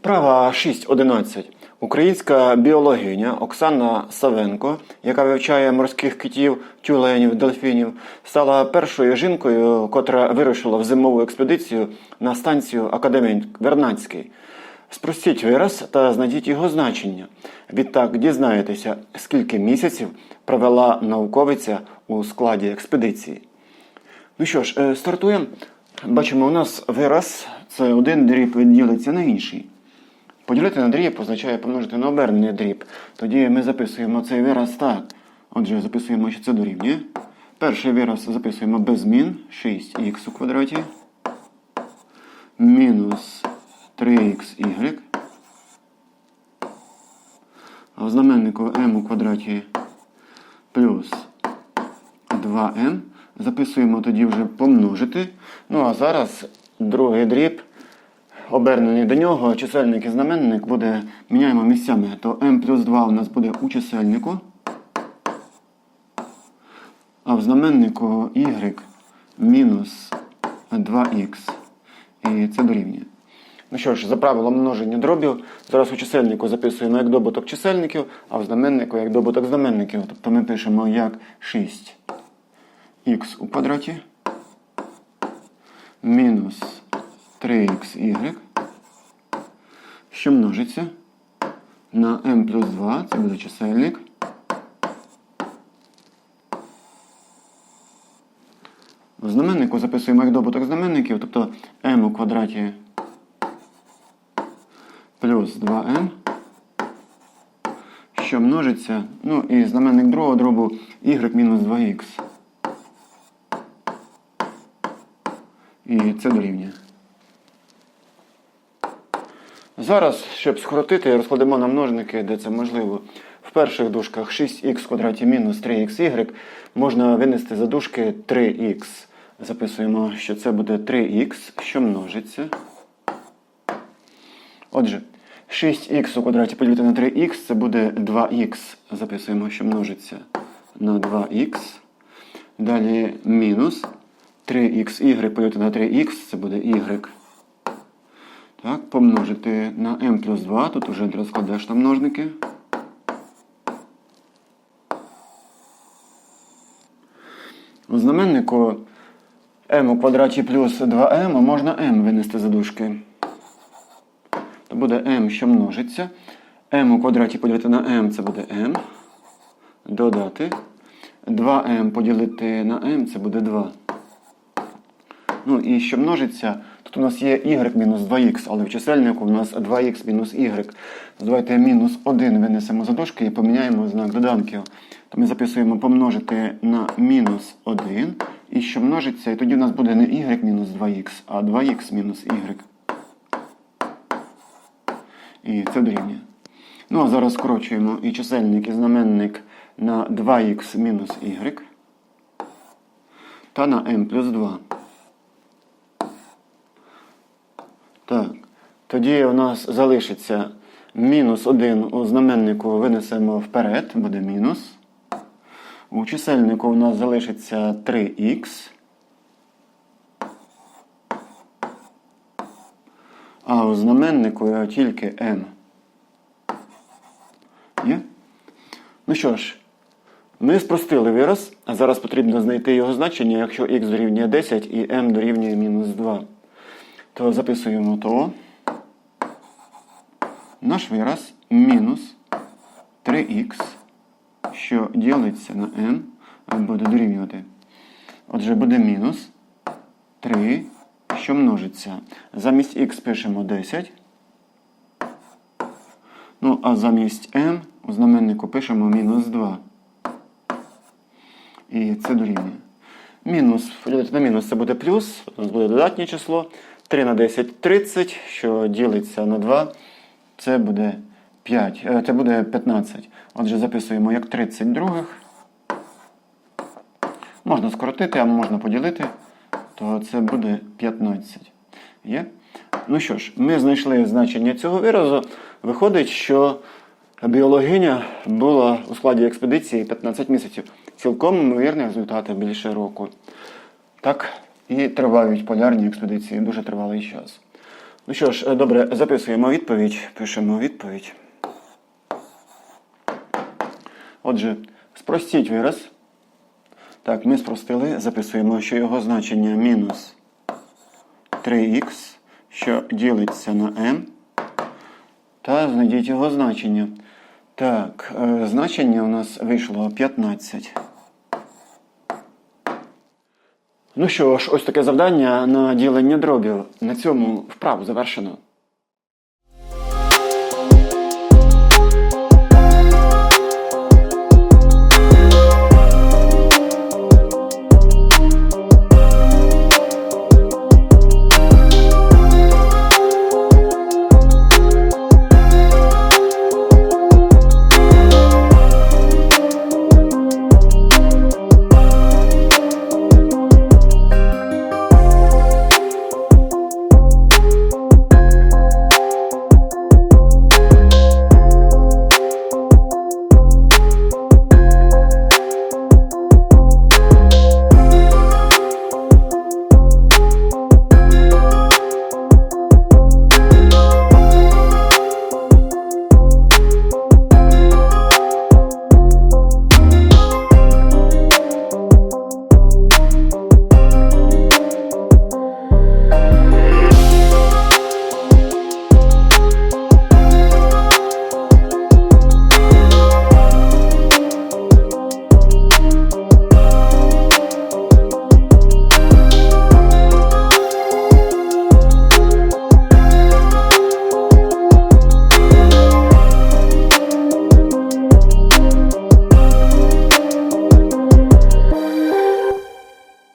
Вправа 6.11. Українська біологиня Оксана Савенко, яка вивчає морських китів, тюленів, дельфінів, стала першою жінкою, котра вирушила в зимову експедицію на станцію Академік Вернадський. Спростіть вираз та знайдіть його значення. Відтак дізнаєтеся, скільки місяців провела науковиця у складі експедиції. Ну що ж, е, стартуємо. Бачимо, у нас вираз це один дріб ділиться на інший. Поділити на дріб означає помножити на обернений дріб. Тоді ми записуємо цей вираз так. Отже, записуємо, що це дорівнює. Перший вираз записуємо без змін 6х у квадраті. Мінус 3х. А в знаменнику m у квадраті плюс 2m. Записуємо тоді вже помножити. Ну а зараз другий дріб, обернений до нього, чисельник і знаменник буде, міняємо місцями. То m плюс 2 у нас буде у чисельнику. А в знаменнику y мінус 2х. І це дорівнює. Ну що ж, за правилом множення дробів, зараз у чисельнику записуємо як добуток чисельників, а в знаменнику як добуток знаменників. Тобто ми пишемо як 6 х у квадраті мінус 3xy, що множиться на m плюс 2, це буде чисельник. В знаменнику записуємо як добуток знаменників, тобто m у квадраті плюс 2m, що множиться, ну і знаменник другого дробу y мінус 2х. І це дорівнює. Зараз, щоб скоротити, розкладемо на множники, де це можливо. В перших дужках 6х в квадраті мінус 3xy можна винести за дужки 3х. Записуємо, що це буде 3х, що множиться. Отже, 6х у квадраті поділити на 3х це буде 2х. Записуємо, що множиться на 2х. Далі мінус 3xy поділити на 3х, це буде y. Так, помножити на m плюс 2, тут вже розкладеш на множники. У знаменнику m у квадраті плюс 2m, можна m винести за дужки. То буде m, що множиться. m у квадраті поділити на m, це буде m. Додати. 2m поділити на m, це буде 2. Ну і що множиться, тут у нас є y мінус 2х, але в чисельнику у нас 2х мінус y. Давайте мінус 1 винесемо за дошки і поміняємо знак доданків. То ми записуємо помножити на мінус 1. І що множиться, і тоді у нас буде не y мінус 2х, а 2х мінус y. І це дорівнює. Ну а зараз скорочуємо і чисельник, і знаменник на 2х мінус y та на m плюс 2. Так. Тоді у нас залишиться мінус 1 у знаменнику винесемо вперед, буде мінус. У чисельнику у нас залишиться 3х. А у знаменнику тільки m. Є? Ну що ж, ми спростили вираз, а зараз потрібно знайти його значення, якщо х дорівнює 10 і m дорівнює мінус 2 то записуємо то. Наш вираз мінус 3х, що ділиться на n, буде дорівнювати. Отже, буде мінус 3, що множиться. Замість х пишемо 10. Ну, а замість n у знаменнику пишемо мінус 2. І це дорівнює. Мінус, на мінус це буде плюс, у нас буде додатнє число. 3 на 10 30, що ділиться на 2, це буде 5, е, це буде 15. Отже, записуємо як 30 других. Можна скоротити, а можна поділити, то це буде 15. Є? Ну що ж, ми знайшли значення цього виразу. Виходить, що біологиня була у складі експедиції 15 місяців. Цілком ймовірні результати більше року. Так, і тривають полярні експедиції дуже тривалий час. Ну що ж, е, добре, записуємо відповідь, пишемо відповідь. Отже, спростіть вираз. Так, ми спростили, записуємо, що його значення мінус 3х, що ділиться на m. Та знайдіть його значення. Так, е, значення у нас вийшло 15. Ну що ж, ось таке завдання на ділення дробів. На цьому вправу завершено.